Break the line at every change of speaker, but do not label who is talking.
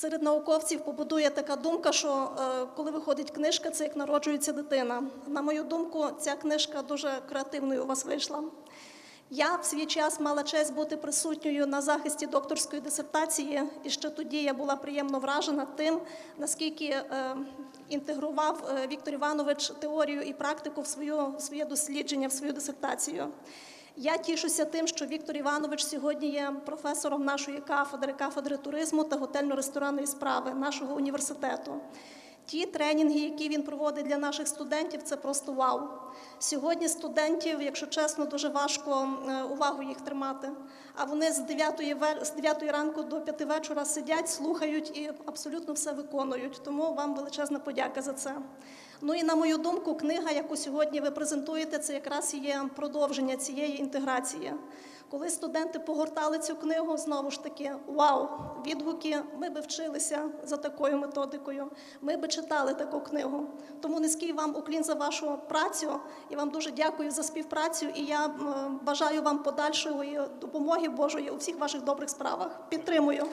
Серед науковців побудує така думка, що е, коли виходить книжка, це як народжується дитина. На мою думку, ця книжка дуже креативною у вас вийшла. Я в свій час мала честь бути присутньою на захисті докторської дисертації, і ще тоді я була приємно вражена тим, наскільки е, інтегрував е, Віктор Іванович теорію і практику в, своє дослідження, в свою дисертацію. Я тішуся тим, що Віктор Іванович сьогодні є професором нашої кафедри, кафедри туризму та готельно-ресторанної справи нашого університету. Ті тренінги, які він проводить для наших студентів, це просто вау. Сьогодні студентів, якщо чесно, дуже важко увагу їх тримати. А вони з 9, з 9 ранку до 5 вечора сидять, слухають і абсолютно все виконують. Тому вам величезна подяка за це. Ну і на мою думку, книга, яку сьогодні ви презентуєте, це якраз є продовження цієї інтеграції. Коли студенти погортали цю книгу, знову ж таки, вау, відгуки, ми би вчилися за такою методикою, ми би читали таку книгу. Тому низький вам уклін за вашу працю. І вам дуже дякую за співпрацю. І я бажаю вам подальшої допомоги Божої у всіх ваших добрих справах. Підтримую.